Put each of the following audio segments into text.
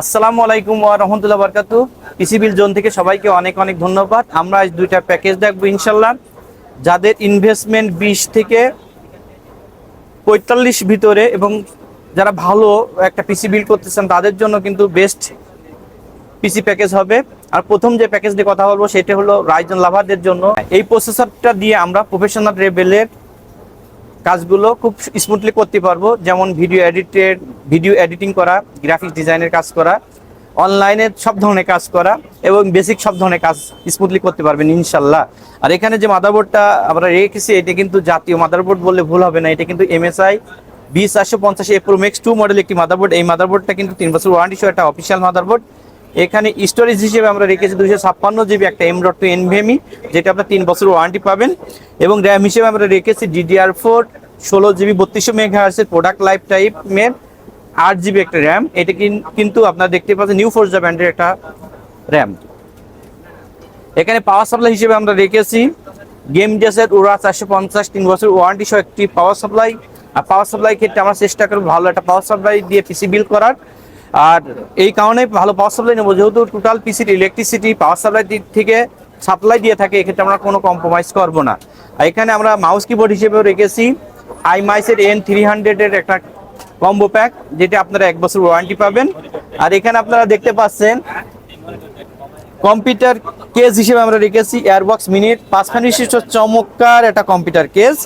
আসসালামু আলাইকুম ওয়া রাহমাতুল্লাহি বারাকাতু। পিসিবিল জোন থেকে সবাইকে অনেক অনেক ধন্যবাদ। আমরা আজ দুইটা প্যাকেজ দেখব ইনশাল্লাহ যাদের ইনভেস্টমেন্ট বিশ থেকে পঁয়তাল্লিশ ভিতরে এবং যারা ভালো একটা পিসি বিল করতেছেন তাদের জন্য কিন্তু বেস্ট পিসি প্যাকেজ হবে। আর প্রথম যে প্যাকেজ নিয়ে কথা বলব, সেটা হলো রাইজন লাভারদের জন্য। এই প্রসেসরটা দিয়ে আমরা প্রফেশনাল লেভেলের কাজগুলো খুব স্মুথলি করতে পারব। যেমন ভিডিও এডিটেড ভিডিও এডিটিং করা গ্রাফিক্স ডিজাইনের কাজ করা অনলাইনে সব ধরনের কাজ করা এবং বেসিক সব ধরনের কাজ স্মুথলি করতে পারবেন ইনশাল্লাহ। আর এখানে যে মাদারবোর্ডটা আমরা রেখেছি, এটা কিন্তু জাতীয় মাদারবোর্ড বললে ভুল হবে না, এটা কিন্তু এমএসআই বি চারশো পঞ্চাশ A Pro Max two model একটি মাদারবোর্ড এই মাদারবোর্ডটা কিন্তু তিন বছর ওয়ারেন্টি সহ একটা অফিসিয়াল মাদারবোর্ড এখানে স্টোরেজ হিসেবে আমরা রেখেছি দুশো ছাপ্পান্ন জিবি একটা এম ডট টু এনভিএমই যেটা আপনার তিন বছর ওয়ারেন্টি পাবেন। এবং র্যাম হিসেবে আমরা রেখেছি ডিডিআর ফোর ষোলো জিবি, বত্রিশশো মেগা হার্সের প্রোডাক্ট লাইফ টাইপের আট জিবি একটা র্যাম এটা কিন্তু আপনারা দেখতে পাচ্ছেন নিউ ফোর্সা ব্র্যান্ডের একটা র্যাম এখানে পাওয়ার সাপ্লাই হিসেবে আমরা রেখেছি। গেম ডেসের ওরা চারশো পঞ্চাশ, তিন বছর ওয়ারেন্টি সহ একটি পাওয়ার সাপ্লাই আর পাওয়ার সাপ্লাই ক্ষেত্রে আমরা চেষ্টা করব ভালো একটা পাওয়ার সাপ্লাই দিয়ে পিসি বিল করার। আর এই কারণে ভালো পাওয়ার সাপ্লাই নেব। যেহেতু টোটাল পিসির ইলেকট্রিসিটি পাওয়ার সাপ্লাই দিক থেকে সাপ্লাই দিয়ে থাকে, এক্ষেত্রে আমরা কোনো কম্প্রোমাইজ করব না। আর এখানে আমরা মাউস কিবোর্ড হিসেবেও রেখেছি। আইমাইসের এন থ্রি হান্ড্রেডের একটা কম্বো প্যাক যেটা আপনারা এক বছর ওয়ারেন্টি পাবেন। আর এখানে আপনারা দেখতে পাচ্ছেন কম্পিউটার কেস হিসেবে আমরা রেখেছি এয়ারবক্স মিনিট পাঁচখান বিশিষ্ট চমৎকার একটা কম্পিউটার কেস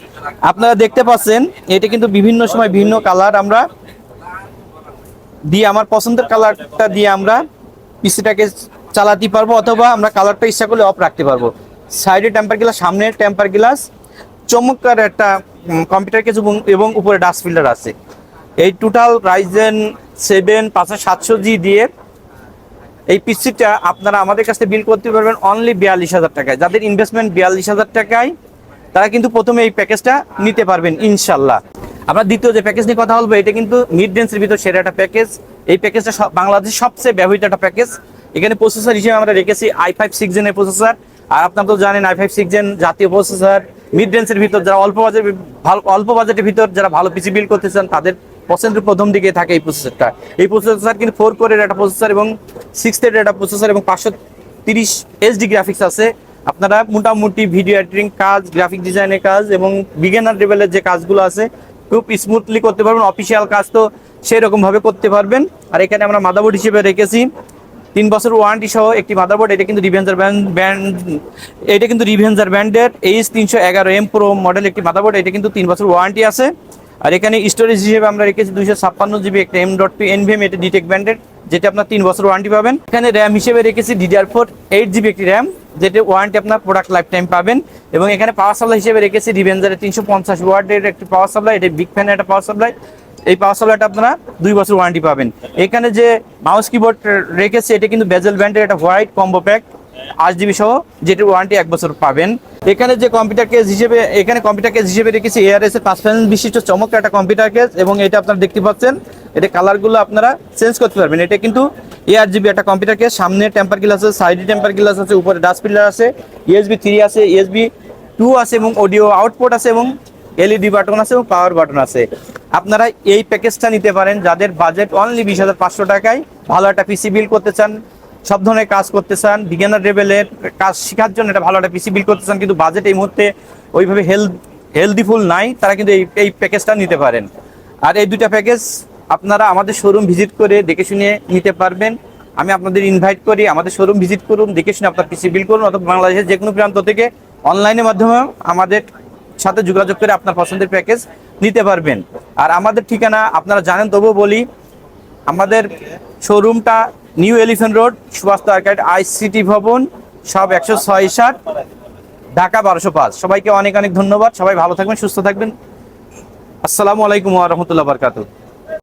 আপনারা দেখতে পাচ্ছেন, এটা কিন্তু বিভিন্ন সময় বিভিন্ন কালার আমরা দিয়ে আমার পছন্দের কালারটা দিয়ে আমরা পিসিটাকে চালাতে পারব অথবা আমরা কালারটা ইচ্ছা করলে অফ রাখতে পারব। সাইডে টেম্পার গ্লাস সামনে টেম্পার গ্লাস চমৎকার একটা কম্পিউটার কেস এবং উপরে ডাস্ট ফিল্টার আছে। এই টোটাল রাইজেন সেভেন পাঁচশো সাতশো জি দিয়ে এই পিসিটা আপনারা আমাদের কাছে বিল করতে পারবেন অনলি বিয়াল্লিশ হাজার টাকায়। যাদের ইনভেস্টমেন্ট বিয়াল্লিশ হাজার টাকায়, তারা কিন্তু প্রথমে এই প্যাকেজটা নিতে পারবেন, ইনশাল্লাহ। আমরা দ্বিতীয় যে প্যাকেজ নিয়ে কথা বলব, এটা কিন্তু মিড রেঞ্জের ভিতর সেরা একটা প্যাকেজ এই প্যাকেজটা বাংলাদেশের সবচেয়ে ব্যবহৃত একটা প্যাকেজ এখানে প্রসেসর হিসেবে আমরা রেখেছি আই ফাইভ সিক্স জেনের প্রসেসর আর আপনারা তো জানেন আই ফাইভ সিক্স জেন জাতীয় প্রসেসর মিড রেঞ্জের ভিতর যারা অল্প বাজেট ভালো অল্প বাজেটের ভিতর যারা ভালো পিসি বিল করতে চান, তাদের পছন্দের প্রথম দিকে থাকে এই প্রসেসরটা এই প্রসেসর কিন্তু ফোর কোরের একটা প্রসেসর এবং সিক্স এর একটা প্রসেসর এবং পাঁচশো তিরিশ এইচডি গ্রাফিক্স আছে। আপনারা মোটামুটি ভিডিও এডিটিং কাজ গ্রাফিক ডিজাইনের কাজ এবং বিগিনার লেভেলের যে কাজগুলো আছে খুব স্মুথলি করতে পারবেন অফিসিয়াল কাজ তো সেই রকম ভাবে করতে পারবেন। আর এখানে আমরা মাদাবোর্ড হিসেবে রেখেছি। তিন বছর ওয়ারেন্টি সহ একটি মাদারবোর্ড এটা কিন্তু রিভেঞ্জার ব্যান্ড ব্যান্ড এটা কিন্তু রিভেঞ্জার ব্যান্ডের এইচ তিনশো এগারো এম প্রো মডেল একটি মাদারবোর্ড এটা কিন্তু তিন বছর ওয়ারেন্টি আছে। আর এখানে স্টোরেজ হিসেবে আমরা রেখেছি দুইশো ছাপ্পান্ন জিবি একটা M dot two N V M এটা ডিটেক ব্যান্ডের যেটা আপনার তিন বছর ওয়ারেন্টি পাবেন। এখানে র্যাম হিসেবে রেখেছি ডিডিআর ফোর এইট জিবি একটি র্যাম যেটা ওয়ারেন্টি আপনার প্রোডাক্ট লাইফ টাইম পাবেন। এবং এখানে পাওয়ার সাপ্লাই হিসেবে রেখেছি রিভেঞ্জারের তিনশো পঞ্চাশ ওয়ার্ডের একটি পাওয়ার সাপ্লাই এটা বিগ ফ্যানের একটা পাওয়ার সাপ্লাই এই পাওয়ার সাপ্লাইটা আপনারা দুই বছর ওয়ারেন্টি পাবেন। এখানে যে মাউস কিবোর্ড রেখেছে, এটা কিন্তু বেজেল ব্যান্ডের একটা হোয়াইট কম্বো প্যাক আট জিবি সহ যেটির ওয়ারেন্টি এক বছর পাবেন। এখানে যে কম্পিউটার কেস হিসেবে, এখানে কম্পিউটার কেস হিসেবে রেখেছি এআরএস এর পাঁচ বিশিষ্ট চমৎকার একটা কম্পিউটার কেস এবং এটা আপনারা দেখতে পাচ্ছেন এটা কালারগুলো আপনারা চেঞ্জ করতে পারবেন। এটা কিন্তু এআর জিবি একটা কম্পিউটার কেস সামনে টেম্পার গ্লাস আছে সাইডে টেম্পার গ্লাস আছে, উপরে ডাস্ট ফিল্টার আছে ইএসবি থ্রি আছে ইএসবি টু আছে এবং অডিও আউটপুট আছে এবং এলইডি বাটন আছে এবং পাওয়ার বাটন আছে। আপনারা এই প্যাকেজটা নিতে পারেন, যাদের বাজেট অনলি বিশ হাজার পাঁচশো টাকায়, ভালো একটা পিসি বিল করতে চান, সব ধরনের কাজ করতে চান বিজ্ঞানের লেভেলের কাজ শেখার জন্য একটা ভালো একটা পিসি বিল করতে চান, কিন্তু বাজেট এই মুহূর্তে ওইভাবে হেলথ হেলদিফুল নাই, তারা কিন্তু এই এই প্যাকেজটা নিতে পারেন। আর এই দুটা প্যাকেজ আপনারা আমাদের শোরুম ভিজিট করে দেখে শুনে নিতে পারবেন। আমি আপনাদের ইনভাইট করি, আমাদের শোরুম ভিজিট করুন, দেখে শুনে আপনার পিসি বিল করুন অথবা বাংলাদেশের যে কোনো প্রান্ত থেকে অনলাইনের মাধ্যমে আমাদের সাথে যোগাযোগ করে আপনার পছন্দের প্যাকেজ নিতে পারবেন। আর আমাদের ঠিকানা আপনারা জানেন, তবুও বলি, আমাদের শোরুমটা new elephant road Subhash arcade ICT ভবন, সব একশো ছয় সাত, ঢাকা বারোশো পাঁচ। সবাইকে অনেক অনেক ধন্যবাদ। সবাই ভালো থাকবেন, সুস্থ থাকবেন। আসসালামু আলাইকুম রহমতুল্লাহ বারকাতু